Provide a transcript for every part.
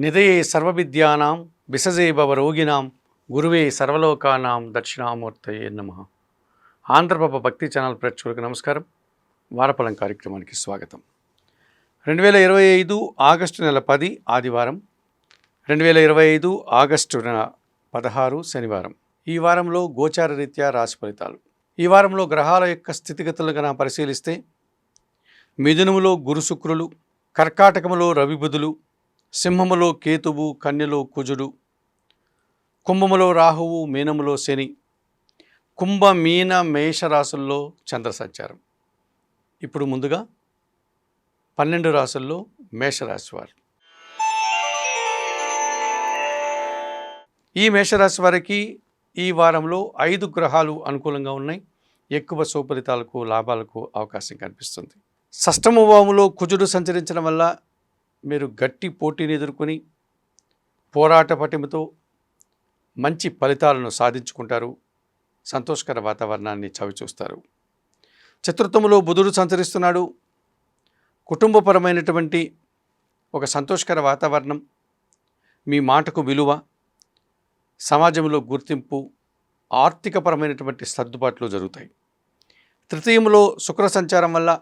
నిధయే సర్వవిద్యానాం విసజేభవ రోగిణాం రోగినాం గురువే సర్వలోకానాం దక్షిణామూర్తయే నమ. ఆంధ్రప్రభ భక్తి ఛానల్ ప్రేక్షకులకు నమస్కారం. వారపలం కార్యక్రమానికి స్వాగతం. రెండు వేల ఇరవై ఐదు ఆగస్టు నెల పది ఆదివారం రెండు వేల ఇరవై ఐదు ఆగస్టు నెల పదహారు శనివారం. ఈ వారంలో గోచార రీత్యా రాశి ఫలితాలు. ఈ వారంలో గ్రహాల యొక్క స్థితిగతులను కనుక పరిశీలిస్తే మిథునములో గురు శుక్రులు కర్కాటకములో రవిబుధులు సింహములో కేతువు కన్యలో కుజుడు కుంభములో రాహువు మీనములో శని కుంభ మీన మేషరాశుల్లో చంద్ర సంచారం ఇప్పుడు ముందుగా పన్నెండు రాసుల్లో మేషరాశి వారు. ఈ మేషరాశి వారికి ఈ వారంలో ఐదు గ్రహాలు అనుకూలంగా ఉన్నాయి. ఎక్కువ సుఫలితాలకు లాభాలకు అవకాశం కనిపిస్తుంది. షష్టమభావములో కుజుడు సంచరించడం వల్ల మీరు గట్టి పోటీని ఎదుర్కొని పోరాట పటిమతో మంచి ఫలితాలను సాధించుకుంటారు. సంతోషకర వాతావరణాన్ని చవిచూస్తారు. చతుర్థములో బుధుడు సంచరిస్తున్నాడు. కుటుంబపరమైనటువంటి ఒక సంతోషకర వాతావరణం మీ మాటకు విలువ సమాజంలో గుర్తింపు ఆర్థికపరమైనటువంటి సర్దుబాట్లు జరుగుతాయి. తృతీయంలో శుక్ర సంచారం వల్ల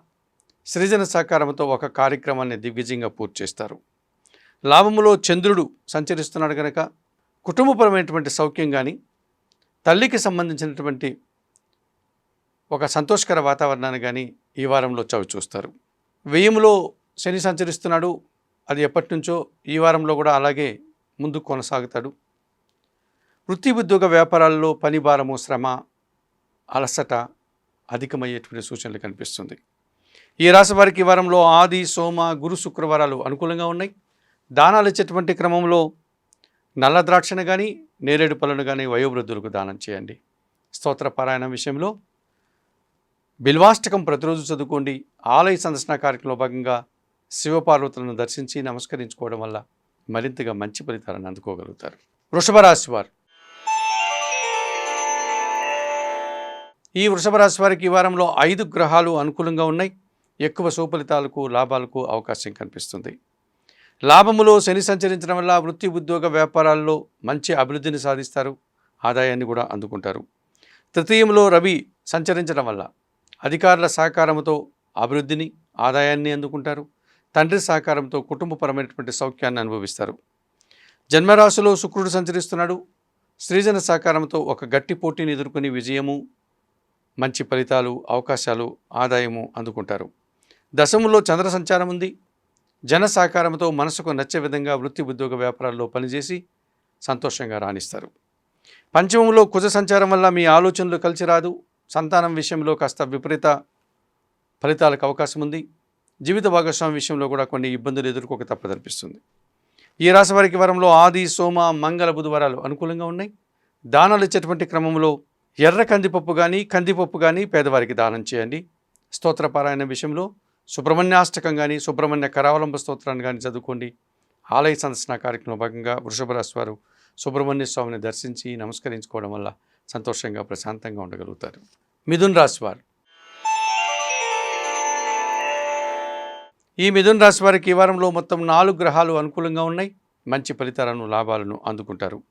సృజన సహకారంతో ఒక కార్యక్రమాన్ని దిగ్విజయంగా పూర్తి చేస్తారు. లాభములో చంద్రుడు సంచరిస్తున్నాడు కనుక కుటుంబపరమైనటువంటి సౌఖ్యం కానీ తల్లికి సంబంధించినటువంటి ఒక సంతోషకర వాతావరణాన్ని కానీ ఈ వారంలో చవి చూస్తారు వ్యయంలో శని సంచరిస్తున్నాడు అది ఎప్పటి నుంచో ఈ వారంలో కూడా అలాగే ముందుకు కొనసాగుతాడు. వృత్తి ఉద్యోగ వ్యాపారాల్లో పని భారము శ్రమ అలసట అధికమయ్యేటువంటి సూచనలు కనిపిస్తుంది. ఈ రాశి వారికి వారంలో ఆది సోమ గురు శుక్రవారాలు అనుకూలంగా ఉన్నాయి. దానాలు ఇచ్చేటువంటి క్రమంలో నల్ల ద్రాక్షను కానీ నేరేడు పళ్ళను కానీ వయోవృద్ధులకు దానం చేయండి. స్తోత్ర పారాయణం విషయంలో బిల్వాష్టకం ప్రతిరోజు చదువుకోండి. ఆలయ సందర్శన కార్యక్రమంలో భాగంగా శివపార్వతులను దర్శించి నమస్కరించుకోవడం వల్ల మరింతగా మంచి ఫలితాలను అందుకోగలుగుతారు. వృషభ రాశి వారు. ఈ వృషభ రాశి వారికి ఈ వారంలో ఐదు గ్రహాలు అనుకూలంగా ఉన్నాయి. ఎక్కువ సుఫలితాలకు లాభాలకు అవకాశం కనిపిస్తుంది. లాభములో శని సంచరించడం వల్ల వృత్తి ఉద్యోగ వ్యాపారాల్లో మంచి అభివృద్ధిని సాధిస్తారు ఆదాయాన్ని కూడా అందుకుంటారు. తృతీయంలో రవి సంచరించడం వల్ల అధికారుల సహకారంతో అభివృద్ధిని ఆదాయాన్ని అందుకుంటారు. తండ్రి సహకారంతో కుటుంబపరమైనటువంటి సౌఖ్యాన్ని అనుభవిస్తారు. జన్మరాశిలో శుక్రుడు సంచరిస్తున్నాడు. సృజన సహకారంతో ఒక గట్టి పోటీని ఎదుర్కొని విజయము మంచి ఫలితాలు అవకాశాలు ఆదాయము అందుకుంటారు. దశములో చంద్ర సంచారం ఉంది. జన సహకారంతో మనసుకు నచ్చే విధంగా వృత్తి ఉద్యోగ వ్యాపారాల్లో పనిచేసి సంతోషంగా రాణిస్తారు. పంచమంలో కుజ సంచారం వల్ల మీ ఆలోచనలు కలిసి రాదు. సంతానం విషయంలో కాస్త విపరీత ఫలితాలకు అవకాశం ఉంది. జీవిత భాగస్వామి విషయంలో కూడా కొన్ని ఇబ్బందులు ఎదుర్కోక తప్పదనిపిస్తుంది ఈ రాశి వారికి వరంలో ఆది సోమ మంగళ బుధవారాలు అనుకూలంగా ఉన్నాయి. దానాలు ఇచ్చేటువంటి క్రమంలో ఎర్ర కందిపప్పు కానీ కందిపప్పు కానీ పేదవారికి దానం చేయండి. స్తోత్రపారాయణ విషయంలో సుబ్రహ్మణ్యాష్టకం కానీ సుబ్రహ్మణ్య కరావలంబ స్తోత్రాన్ని కానీ చదువుకోండి. ఆలయ సందర్శన కార్యక్రమం భాగంగా వృషభ రాశి వారు సుబ్రహ్మణ్య స్వామిని దర్శించి నమస్కరించుకోవడం వల్ల సంతోషంగా ప్రశాంతంగా ఉండగలుగుతారు. మిథున్ రాశి వారు. ఈ మిథున్ రాశి వారికి ఈ వారంలో మొత్తం నాలుగు గ్రహాలు అనుకూలంగా ఉన్నాయి. మంచి ఫలితాలను లాభాలను అందుకుంటారు.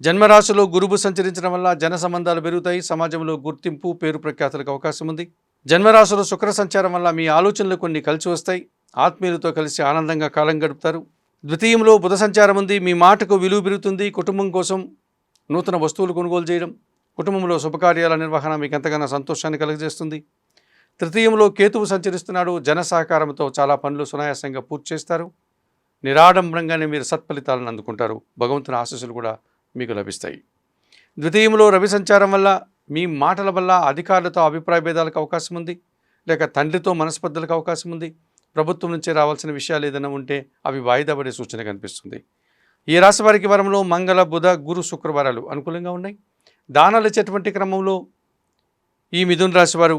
జన్మరాశిలో గురువు సంచరించడం వల్ల జన సంబంధాలు పెరుగుతాయి. సమాజంలో గుర్తింపు పేరు ప్రఖ్యాతులకు అవకాశం ఉంది. జన్మరాశులు శుక్ర సంచారం వల్ల మీ ఆలోచనలు కొన్ని కలిసి వస్తాయి. ఆత్మీయులతో కలిసి ఆనందంగా కాలం గడుపుతారు. ద్వితీయంలో బుధ సంచారం ఉంది. మీ మాటకు విలువ పెరుగుతుంది. కుటుంబం కోసం నూతన వస్తువులు కొనుగోలు చేయడం. కుటుంబంలో శుభకార్యాల నిర్వహణ మీకు ఎంతగానో సంతోషాన్ని కలుగజేస్తుంది. తృతీయంలో కేతువు సంచరిస్తున్నాడు. జన సహకారంతో చాలా పనులు సునాయాసంగా పూర్తి చేస్తారు. నిరాడంబరంగానే మీరు సత్ఫలితాలను అందుకుంటారు. భగవంతుని ఆశీస్సులు కూడా మీకు లభిస్తాయి. ద్వితీయంలో రవి సంచారం వల్ల మీ మాటల వల్ల అధికారులతో అభిప్రాయ భేదాలకు అవకాశం ఉంది లేక తండ్రితో మనస్పర్ధలకు అవకాశం ఉంది ప్రభుత్వం నుంచి రావాల్సిన విషయాలు ఏదైనా ఉంటే అవి వాయిదా పడే సూచన కనిపిస్తుంది. ఈ రాశి వారికి వారంలో మంగళ బుధ గురు శుక్రవారాలు అనుకూలంగా ఉన్నాయి. దానాలు ఇచ్చేటువంటి క్రమంలో ఈ మిథున రాశి వారు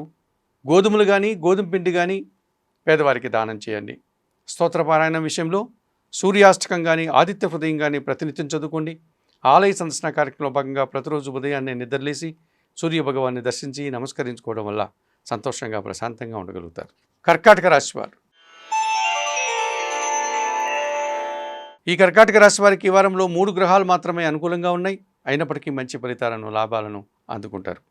గోధుమలు కానీ గోధుమ పిండి కానీ పేదవారికి దానం చేయండి. స్తోత్రపారాయణం విషయంలో సూర్యాష్టకం కానీ ఆదిత్య హృదయం కానీ ప్రతినిత్యం చదువుకోండి. ఆలయ సందర్శన కార్యక్రమంలో భాగంగా ప్రతిరోజు ఉదయాన్నే నిద్రలేసి సూర్య భగవాన్ని దర్శించి నమస్కరించుకోవడం వల్ల సంతోషంగా ప్రశాంతంగా ఉండగలుగుతారు. కర్కాటక రాశి వారు. ఈ కర్కాటక రాశి వారికి ఈ వారంలో మూడు గ్రహాలు మాత్రమే అనుకూలంగా ఉన్నాయి. అయినప్పటికీ మంచి ఫలితాలను లాభాలను అందుకుంటారు.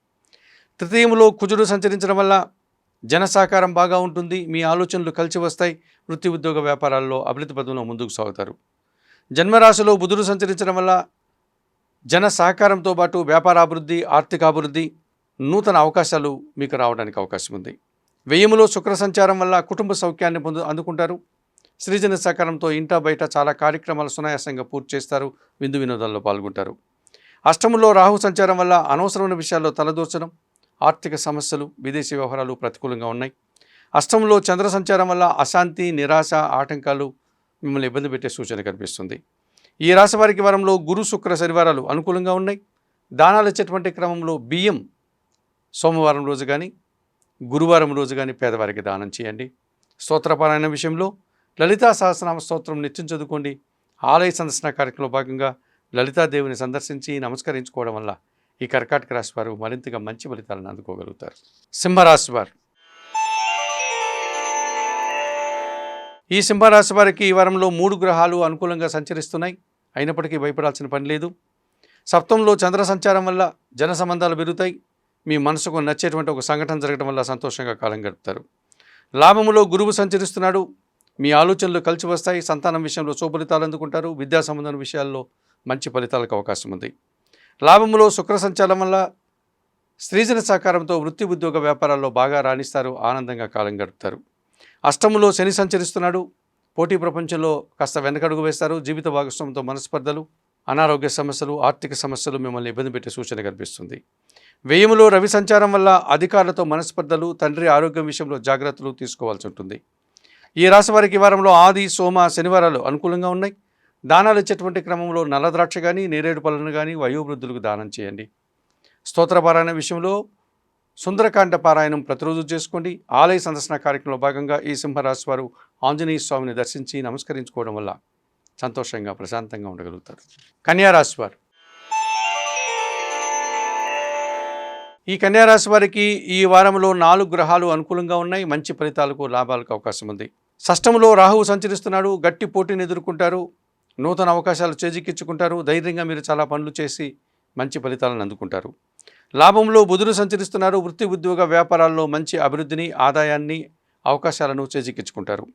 తృతీయంలో కుజుడు సంచరించడం వల్ల జన సహకారం బాగా ఉంటుంది. మీ ఆలోచనలు కలిసి వస్తాయి. వృత్తి ఉద్యోగ వ్యాపారాల్లో అభివృద్ధి పదంలో ముందుకు సాగుతారు. జన్మరాశిలో బుధుడు సంచరించడం వల్ల జన సహకారంతో పాటు వ్యాపారాభివృద్ధి ఆర్థికాభివృద్ధి నూతన అవకాశాలు మీకు రావడానికి అవకాశం ఉంది. వ్యయములో శుక్ర సంచారం వల్ల కుటుంబ సౌఖ్యాన్ని పొందు అందుకుంటారు. సృజన సహకారంతో ఇంట బయట చాలా కార్యక్రమాలు సునాయాసంగా పూర్తి చేస్తారు. విందు వినోదాల్లో పాల్గొంటారు. అష్టములో రాహు సంచారం వల్ల అనవసరమైన విషయాల్లో తలదూర్చడం ఆర్థిక సమస్యలు విదేశీ వ్యవహారాలు ప్రతికూలంగా ఉన్నాయి. అష్టంలో చంద్ర సంచారం వల్ల అశాంతి నిరాశ ఆటంకాలు మిమ్మల్ని ఇబ్బంది పెట్టే సూచన కనిపిస్తుంది. ఈ రాశి వారికి వారంలో గురు శుక్ర శనివారాలు అనుకూలంగా ఉన్నాయి. దానాలు ఇచ్చేటువంటి క్రమంలో బియ్యం సోమవారం రోజు కానీ గురువారం రోజు కానీ పేదవారికి దానం చేయండి. స్తోత్రపారాయణ విషయంలో లలితా సహస్రనామ స్తోత్రం నిత్యం చదువుకోండి. ఆలయ సందర్శన కార్యక్రమంలో భాగంగా లలితాదేవిని సందర్శించి నమస్కరించుకోవడం వల్ల ఈ కర్కాటక రాశి వారు మరింతగా మంచి ఫలితాలను అందుకోగలుగుతారు. సింహరాశి వారు. ఈ సింహరాశి వారికి ఈ వారంలో మూడు గ్రహాలు అనుకూలంగా సంచరిస్తున్నాయి. అయినప్పటికీ భయపడాల్సిన పని లేదు. సప్తంలో చంద్ర సంచారం వల్ల జన సంబంధాలు పెరుగుతాయి. మీ మనసుకు నచ్చేటువంటి ఒక సంఘటన జరగడం వల్ల సంతోషంగా కాలం గడుపుతారు. లాభములో గురువు సంచరిస్తున్నాడు. మీ ఆలోచనలు కలిసి వస్తాయి. సంతానం విషయంలో సుఫలితాలు అందుకుంటారు. విద్యా సంబంధం విషయాల్లో మంచి ఫలితాలకు అవకాశం ఉంది. లాభములో శుక్ర సంచారం వల్ల స్త్రీజన సహకారంతో వృత్తి ఉద్యోగ వ్యాపారాల్లో బాగా రాణిస్తారు. ఆనందంగా కాలం గడుపుతారు. అష్టములో శని సంచరిస్తున్నాడు. పోటీ ప్రపంచంలో కాస్త వెనకడుగు వేస్తారు. జీవిత భాగస్వామితో మనస్పర్ధలు అనారోగ్య సమస్యలు ఆర్థిక సమస్యలు మిమ్మల్ని ఇబ్బంది పెట్టే సూచన కనిపిస్తుంది వ్యయంలో రవి సంచారం వల్ల అధికారులతో మనస్పర్ధలు తండ్రి ఆరోగ్యం విషయంలో జాగ్రత్తలు తీసుకోవాల్సి ఉంటుంది. ఈ రాశి వారికి వారంలో ఆది సోమ శనివారాలు అనుకూలంగా ఉన్నాయి. దానాలు ఇచ్చేటువంటి క్రమంలో నల్లద్రాక్ష కానీ నేరేడు పళ్ళను కానీ వయోవృద్ధులకు దానం చేయండి. స్తోత్రపారాయణ విషయంలో సుందరకాండ పారాయణం ప్రతిరోజు చేసుకోండి. ఆలయ సందర్శన కార్యక్రమంలో భాగంగా ఈ సింహరాశి వారు ఆంజనేయ స్వామిని దర్శించి నమస్కరించుకోవడం వల్ల సంతోషంగా ప్రశాంతంగా ఉండగలుగుతారు. కన్యారాశి వారు. ఈ కన్యారాశి వారికి ఈ వారంలో నాలుగు గ్రహాలు అనుకూలంగా ఉన్నాయి. మంచి ఫలితాలకు లాభాలకు అవకాశం ఉంది. షష్టంలో రాహువు సంచరిస్తున్నాడు. గట్టి పోటీని ఎదుర్కొంటారు. నూతన అవకాశాలు చేజిక్కించుకుంటారు. ధైర్యంగా మీరు చాలా పనులు చేసి మంచి ఫలితాలను అందుకుంటారు. లాభంలో బుధుడు సంచరిస్తున్నారు. వృత్తి ఉద్యోగ వ్యాపారాల్లో మంచి అభివృద్ధిని ఆదాయాన్ని అవకాశాలను చేజిక్కించుకుంటారు.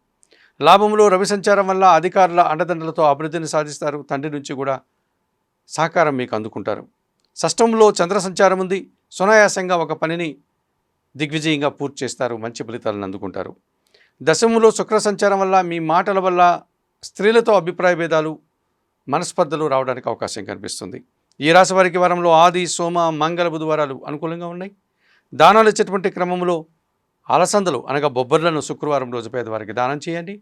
లాభంలో రవి సంచారం వల్ల అధికారుల అండదండలతో అభివృద్ధిని సాధిస్తారు. తండ్రి నుంచి కూడా సహకారం మీకు అందుకుంటారు. షష్టంలో చంద్ర సంచారం ఉంది. సునాయాసంగా ఒక పనిని దిగ్విజయంగా పూర్తి చేస్తారు. మంచి ఫలితాలను అందుకుంటారు. దశములో శుక్ర సంచారం వల్ల మీ మాటల వల్ల స్త్రీలతో అభిప్రాయ భేదాలు మనస్పర్ధలు రావడానికి అవకాశం కనిపిస్తుంది. ఈ రాశి వారికి వారంలో ఆది సోమ మంగళ బుధవారాలు అనుకూలంగా ఉన్నాయి. దానాలు ఇచ్చేటువంటి క్రమంలో అలసందలు అనగా బొబ్బర్లను శుక్రవారం రోజు పేదవారికి దానం చేయండి.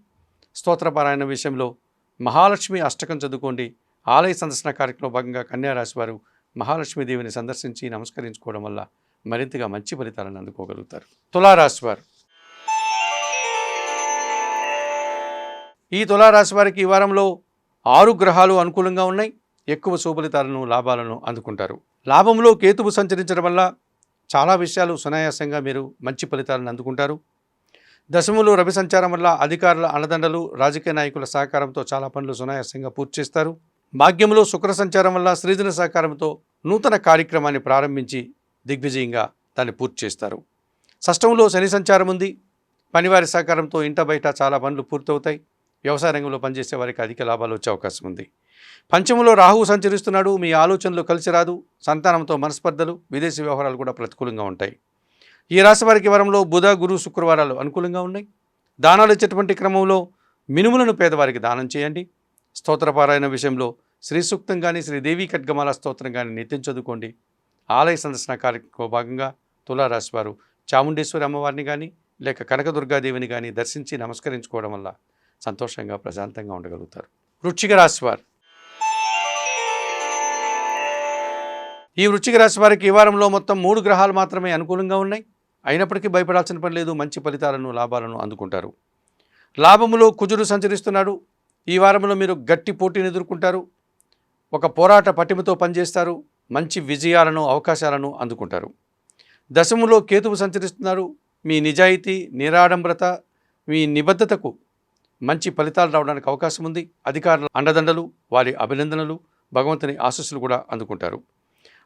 స్తోత్రపారాయణ విషయంలో మహాలక్ష్మి అష్టకం చదువుకోండి. ఆలయ సందర్శన కార్యక్రమంలో భాగంగా కన్యారాశి వారు మహాలక్ష్మీదేవిని సందర్శించి నమస్కరించుకోవడం వల్ల మరింతగా మంచి ఫలితాలను అందుకోగలుగుతారు. తులారాశి వారు. ఈ తులారాశి వారికి ఈ వారంలో ఆరు గ్రహాలు అనుకూలంగా ఉన్నాయి. ఎక్కువ శుభలితాలను లాభాలను అందుకుంటారు. లాభంలో కేతువు సంచరించడం వల్ల చాలా విషయాలు సునాయాసంగా మీరు మంచి ఫలితాలను అందుకుంటారు. దశములు రవి సంచారం వల్ల అధికారుల అండదండలు రాజకీయ నాయకుల సహకారంతో చాలా పనులు సునాయాసంగా పూర్తి చేస్తారు. భాగ్యంలో శుక్ర సంచారం వల్ల సృజన సహకారంతో నూతన కార్యక్రమాన్ని ప్రారంభించి దిగ్విజయంగా దాన్ని పూర్తి చేస్తారు. షష్టంలో శని సంచారం ఉంది. పనివారి సహకారంతో ఇంట బయట చాలా పనులు పూర్తవుతాయి. వ్యవసాయ రంగంలో పనిచేసే వారికి అధిక లాభాలు వచ్చే అవకాశం ఉంది. పంచములో రాహువు సంచరిస్తున్నాడు మీ ఆలోచనలు కలిసి రాదు సంతానంతో మనస్పర్ధలు విదేశీ వ్యవహారాలు కూడా ప్రతికూలంగా ఉంటాయి. ఈ రాశి వారికి వరంలో బుధ గురు శుక్రవారాలు అనుకూలంగా ఉన్నాయి. దానాలు ఇచ్చేటువంటి క్రమంలో మినుములను పేదవారికి దానం చేయండి. స్తోత్రపారాయణ విషయంలో శ్రీ సూక్తం కానీ శ్రీదేవి ఖడ్గమాల స్తోత్రం కానీ నిత్యం చదువుకోండి. ఆలయ సందర్శన కార్యక్రమంలో భాగంగా తులారాశి వారు చాముండేశ్వరి అమ్మవారిని కానీ లేక కనకదుర్గాదేవిని కానీ దర్శించి నమస్కరించుకోవడం వల్ల సంతోషంగా ప్రశాంతంగా ఉండగలుగుతారు. వృశ్చిక రాశివారు ఈ వృశ్చిక రాశి వారికి ఈ వారంలో మొత్తం మూడు గ్రహాలు మాత్రమే అనుకూలంగా ఉన్నాయి. అయినప్పటికీ భయపడాల్సిన పని లేదు. మంచి ఫలితాలను లాభాలను అందుకుంటారు. లాభములో కుజుడు సంచరిస్తున్నాడు. ఈ వారంలో మీరు గట్టి పోటీని ఎదుర్కొంటారు. ఒక పోరాట పటిమతో పనిచేస్తారు. మంచి విజయాలను అవకాశాలను అందుకుంటారు. దశములో కేతువు సంచరిస్తున్నారు. మీ నిజాయితీ నిరాడంబరత మీ నిబద్ధతకు మంచి ఫలితాలు రావడానికి అవకాశం ఉంది. అధికారుల అండదండలు వారి అభినందనలు భగవంతుని ఆశస్సులు కూడా అందుకుంటారు.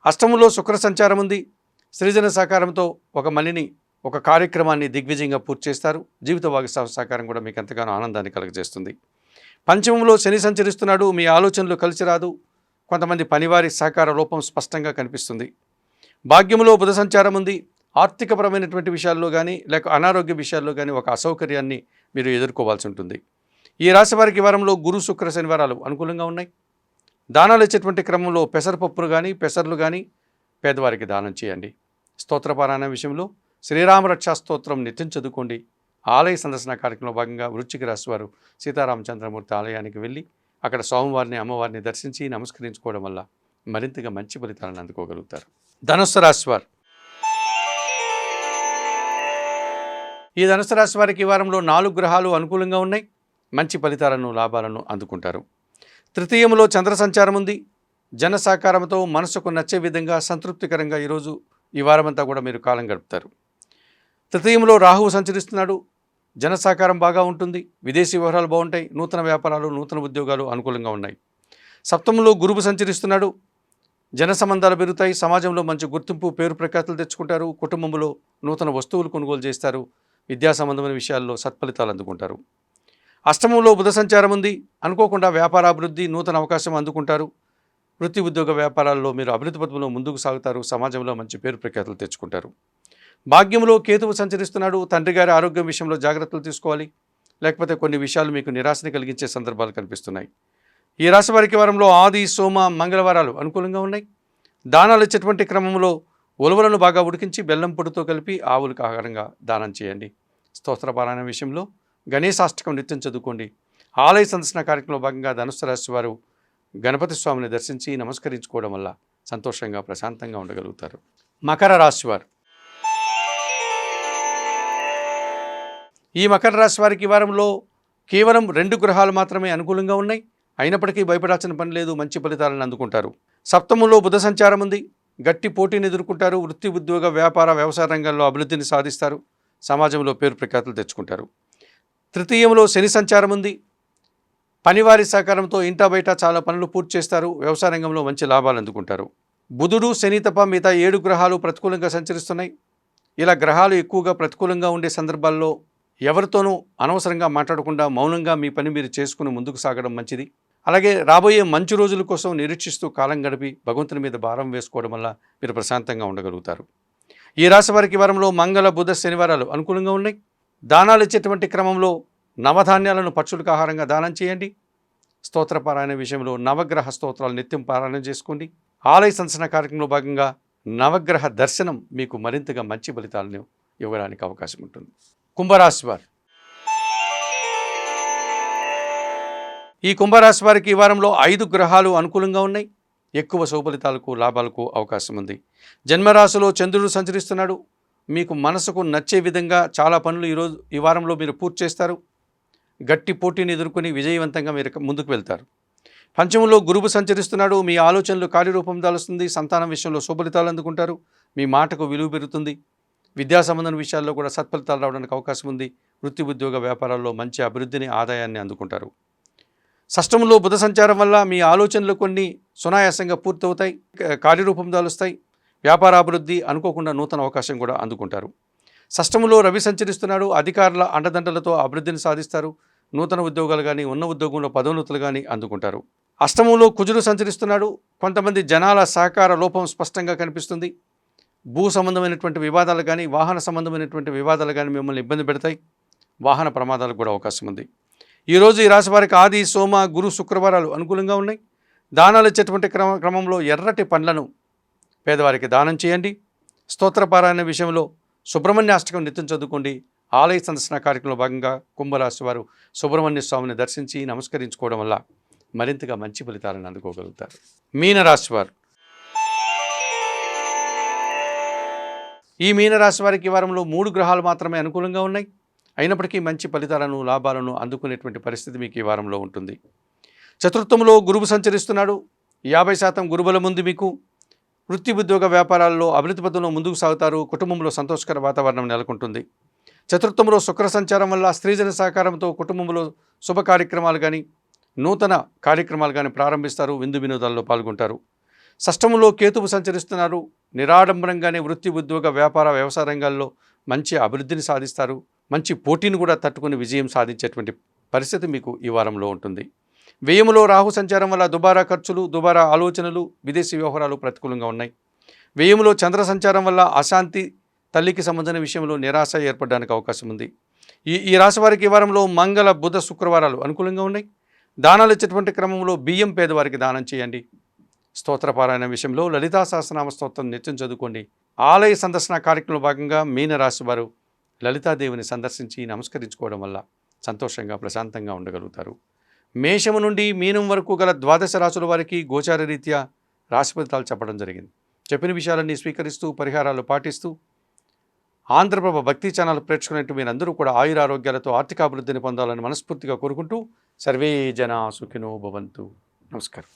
అష్టములో శుక్ర సంచారం ఉంది. సృజన సహకారంతో ఒక మనిని ఒక కార్యక్రమాన్ని దిగ్విజయంగా పూర్తి చేస్తారు. జీవిత భాగస్వామి సహకారం కూడా మీకు ఎంతగానో ఆనందాన్ని కలుగజేస్తుంది. పంచమంలో శని సంచరిస్తున్నాడు. మీ ఆలోచనలు కలిసి రాదు. కొంతమంది పనివారి సహకార లోపం స్పష్టంగా కనిపిస్తుంది. భాగ్యములో బుధ సంచారం ఉంది. ఆర్థికపరమైనటువంటి విషయాల్లో కానీ లేక అనారోగ్య విషయాల్లో కానీ ఒక అసౌకర్యాన్ని మీరు ఎదుర్కోవాల్సి ఉంటుంది. ఈ రాశి వారికి వారంలో గురు శుక్ర శనివారాలు అనుకూలంగా ఉన్నాయి. దానాలు ఇచ్చేటువంటి క్రమంలో పెసరపప్పును కానీ పెసర్లు కానీ పేదవారికి దానం చేయండి. స్తోత్రపారాయణ విషయంలో శ్రీరామ రక్షా స్తోత్రం నిత్యం చదువుకోండి. ఆలయ సందర్శన కార్యక్రమంలో భాగంగా వృశ్చిక రాశి వారు సీతారామచంద్రమూర్తి ఆలయానికి వెళ్ళి అక్కడ స్వామివారిని అమ్మవారిని దర్శించి నమస్కరించుకోవడం వల్ల మరింతగా మంచి ఫలితాలను అందుకోగలుగుతారు. ధనుస్సు రాశివారు ఈ ధనుసు రాశి వారికి ఈ వారంలో నాలుగు గ్రహాలు అనుకూలంగా ఉన్నాయి. మంచి ఫలితాలను లాభాలను అందుకుంటారు. తృతీయంలో చంద్ర సంచారం ఉంది. జన సహకారంతో మనసుకు నచ్చే విధంగా సంతృప్తికరంగా ఈరోజు ఈ వారమంతా కూడా మీరు కాలం గడుపుతారు. తృతీయంలో రాహువు సంచరిస్తున్నాడు. జన సహకారం బాగా ఉంటుంది. విదేశీ వ్యవహారాలు బాగుంటాయి. నూతన వ్యాపారాలు నూతన ఉద్యోగాలు అనుకూలంగా ఉన్నాయి. సప్తమంలో గురువు సంచరిస్తున్నాడు. జన సంబంధాలు పెరుగుతాయి. సమాజంలో మంచి గుర్తింపు పేరు ప్రఖ్యాతులు తెచ్చుకుంటారు. కుటుంబంలో నూతన వస్తువులు కొనుగోలు చేస్తారు. విద్యా సంబంధమైన విషయాల్లో సత్ఫలితాలు అందుకుంటారు. అష్టమంలో బుధ సంచారం ఉంది. అనుకోకుండా వ్యాపారాభివృద్ధి నూతన అవకాశం అందుకుంటారు. వృత్తి ఉద్యోగ వ్యాపారాల్లో మీరు అభివృద్ధి పథంలో ముందుకు సాగుతారు. సమాజంలో మంచి పేరు ప్రఖ్యాతులు తెచ్చుకుంటారు. భాగ్యంలో కేతువు సంచరిస్తున్నాడు. తండ్రి గారి ఆరోగ్యం విషయంలో జాగ్రత్తలు తీసుకోవాలి. లేకపోతే కొన్ని విషయాలు మీకు నిరాశని కలిగించే సందర్భాలు కనిపిస్తున్నాయి. ఈ రాశి వారికి వారంలో ఆది సోమ మంగళవారాలు అనుకూలంగా ఉన్నాయి. దానాలు ఇచ్చేటువంటి క్రమంలో ఉలవలను బాగా ఉడికించి బెల్లం పొడితో కలిపి ఆవులకు ఆహారంగా దానం చేయండి. స్తోత్రపారాయణ విషయంలో గణేశాష్టకం నిత్యం చదువుకోండి. ఆలయ సందర్శన కార్యక్రమంలో భాగంగా ధనుసు రాశి వారు గణపతి స్వామిని దర్శించి నమస్కరించుకోవడం వల్ల సంతోషంగా ప్రశాంతంగా ఉండగలుగుతారు. మకర రాశి వారు. ఈ మకర రాశి వారికి వారంలో కేవలం రెండు గ్రహాలు మాత్రమే అనుకూలంగా ఉన్నాయి. అయినప్పటికీ భయపడాల్సిన పని లేదు మంచి ఫలితాలను అందుకుంటారు. సప్తమంలో బుధ సంచారం ఉంది. గట్టి పోటీని ఎదుర్కొంటారు. వృత్తి ఉద్యోగ వ్యాపార వ్యవసాయ రంగాల్లో అభివృద్ధిని సాధిస్తారు. సమాజంలో పేరు ప్రఖ్యాతులు తెచ్చుకుంటారు. తృతీయంలో శని సంచారం ఉంది. పనివారి సహకారంతో ఇంటా బయట చాలా పనులు పూర్తి చేస్తారు. వ్యవసాయ రంగంలో మంచి లాభాలు అందుకుంటారు. బుధుడు శని తప్ప మిగతా ఏడు గ్రహాలు ప్రతికూలంగా సంచరిస్తున్నాయి. ఇలా గ్రహాలు ఎక్కువగా ప్రతికూలంగా ఉండే సందర్భాల్లో ఎవరితోనూ అనవసరంగా మాట్లాడకుండా మౌనంగా మీ పని మీరు చేసుకుని ముందుకు సాగడం మంచిది. అలాగే రాబోయే మంచి రోజుల కోసం నిరీక్షిస్తూ కాలం గడిపి భగవంతుని మీద భారం వేసుకోవడం వల్ల మీరు ప్రశాంతంగా ఉండగలుగుతారు. ఈ రాశి వారికి వారంలో మంగళ బుధ శనివారాలు అనుకూలంగా ఉన్నాయి. దానాలు ఇచ్చేటువంటి క్రమంలో నవధాన్యాలను పక్షులకు ఆహారంగా దానం చేయండి. స్తోత్రపారాయణ విషయంలో నవగ్రహ స్తోత్రాలు నిత్యం పారాయణ చేసుకోండి. ఆలయ సంచన కార్యక్రమంలో భాగంగా నవగ్రహ దర్శనం మీకు మరింతగా మంచి ఫలితాలను ఇవ్వడానికి అవకాశం ఉంటుంది. కుంభరాశి వారు. ఈ కుంభరాశి వారికి ఈ వారంలో ఐదు గ్రహాలు అనుకూలంగా ఉన్నాయి. ఎక్కువ శుభఫలితాలకు లాభాలకు అవకాశం ఉంది. జన్మరాశిలో చంద్రుడు సంచరిస్తున్నాడు. మీకు మనసుకు నచ్చే విధంగా చాలా పనులు ఈరోజు ఈ వారంలో మీరు పూర్తి చేస్తారు. గట్టి పోటీని ఎదుర్కొని విజయవంతంగా మీరు ముందుకు వెళ్తారు. పంచమంలో గురువు సంచరిస్తున్నాడు. మీ ఆలోచనలు కార్యరూపం దాలుస్తుంది. సంతానం విషయంలో శుభలితాలు అందుకుంటారు. మీ మాటకు విలువ పెరుగుతుంది. విద్యా సంబంధం విషయాల్లో కూడా సత్ఫలితాలు రావడానికి అవకాశం ఉంది. వృత్తి ఉద్యోగ వ్యాపారాల్లో మంచి అభివృద్ధిని ఆదాయాన్ని అందుకుంటారు. షష్టంలో బుధ సంచారం వల్ల మీ ఆలోచనలు కొన్ని సునాయాసంగా పూర్తవుతాయి. కార్యరూపం దాలుస్తాయి. వ్యాపారాభివృద్ధి అనుకోకుండా నూతన అవకాశం కూడా అందుకుంటారు. సష్టములో రవి సంచరిస్తున్నాడు. అధికారుల అండదండలతో అభివృద్ధిని సాధిస్తారు. నూతన ఉద్యోగాలు కానీ ఉన్న ఉద్యోగంలో పదోన్నతులు కానీ అందుకుంటారు. అష్టమంలో కుజుడు సంచరిస్తున్నాడు. కొంతమంది జనాల సహకార లోపం స్పష్టంగా కనిపిస్తుంది. భూ సంబంధమైనటువంటి వివాదాలు కానీ వాహన సంబంధమైనటువంటి వివాదాలు కానీ మిమ్మల్ని ఇబ్బంది పెడతాయి. వాహన ప్రమాదాలకు కూడా అవకాశం ఉంది. ఈరోజు ఈ రాశి వారికి ఆది సోమ గురు శుక్రవారాలు అనుకూలంగా ఉన్నాయి. దానాలు ఇచ్చేటువంటి క్రమ క్రమంలో ఎర్రటి పండ్లను పేదవారికి దానం చేయండి. స్తోత్రపారాయణ విషయంలో సుబ్రహ్మణ్య అష్టకం నిత్యం చదువుకోండి. ఆలయ సందర్శన కార్యక్రమంలో భాగంగా కుంభరాశి వారు సుబ్రహ్మణ్య స్వామిని దర్శించి నమస్కరించుకోవడం వల్ల మరింతగా మంచి ఫలితాలను అందుకోగలుగుతారు. మీనరాశి వారు. ఈ మీనరాశి వారికి వారంలో మూడు గ్రహాలు మాత్రమే అనుకూలంగా ఉన్నాయి. అయినప్పటికీ మంచి ఫలితాలను లాభాలను అందుకునేటువంటి పరిస్థితి మీకు ఈ వారంలో ఉంటుంది. చతుర్థంలో గురువు సంచరిస్తున్నాడు. యాభై శాతం గురుబలం ఉంది మీకు. వృత్తి ఉద్యోగ వ్యాపారాల్లో అభివృద్ధి పథంలో ముందుకు సాగుతారు. కుటుంబంలో సంతోషకర వాతావరణం నెలకొంటుంది. చతుర్థంలో శుక్ర సంచారం వల్ల స్త్రీజన సహకారంతో కుటుంబంలో శుభ కార్యక్రమాలు కానీ నూతన కార్యక్రమాలు కానీ ప్రారంభిస్తారు. విందు వినోదాల్లో పాల్గొంటారు. షష్టములో కేతువు సంచరిస్తున్నారు. నిరాడంబరంగానే వృత్తి ఉద్యోగ వ్యాపార వ్యవసాయ రంగాల్లో మంచి అభివృద్ధిని సాధిస్తారు. మంచి పోటీని కూడా తట్టుకుని విజయం సాధించేటువంటి పరిస్థితి మీకు ఈ వారంలో ఉంటుంది. వ్యయంలో రాహు సంచారం వల్ల దుబారా ఖర్చులు దుబారా ఆలోచనలు విదేశీ వ్యవహారాలు ప్రతికూలంగా ఉన్నాయి. వ్యయంలో చంద్ర సంచారం వల్ల అశాంతి తల్లికి సంబంధించిన విషయంలో నిరాశ ఏర్పడడానికి అవకాశం ఉంది. ఈ ఈ రాశి వారికి ఈ వారంలో మంగళ బుధ శుక్రవారాలు అనుకూలంగా ఉన్నాయి. దానాలు ఇచ్చేటువంటి క్రమంలో బియ్యం పేదవారికి దానం చేయండి. స్తోత్రపారాయణ విషయంలో లలితా సహస్రనామ స్తోత్రం నిత్యం చదువుకోండి. ఆలయ సందర్శన కార్యక్రమంలో భాగంగా మీన రాశి వారు లలితాదేవిని సందర్శించి నమస్కరించుకోవడం వల్ల సంతోషంగా ప్రశాంతంగా ఉండగలుగుతారు. మేషము నుండి మీనం వరకు గల ద్వాదశ రాసుల వారికి గోచార రీత్యా రాశి ఫలితాలు చెప్పడం జరిగింది. చెప్పిన విషయాలన్నీ స్వీకరిస్తూ పరిహారాలు పాటిస్తూ ఆంధ్రప్రభ భక్తి ఛానల్ ప్రేక్షకునేట్టు మీరందరూ కూడా ఆయురారోగ్యాలతో ఆర్థికాభివృద్ధిని పొందాలని మనస్ఫూర్తిగా కోరుకుంటూ సర్వే జన సుఖినో భవంతు. నమస్కారం.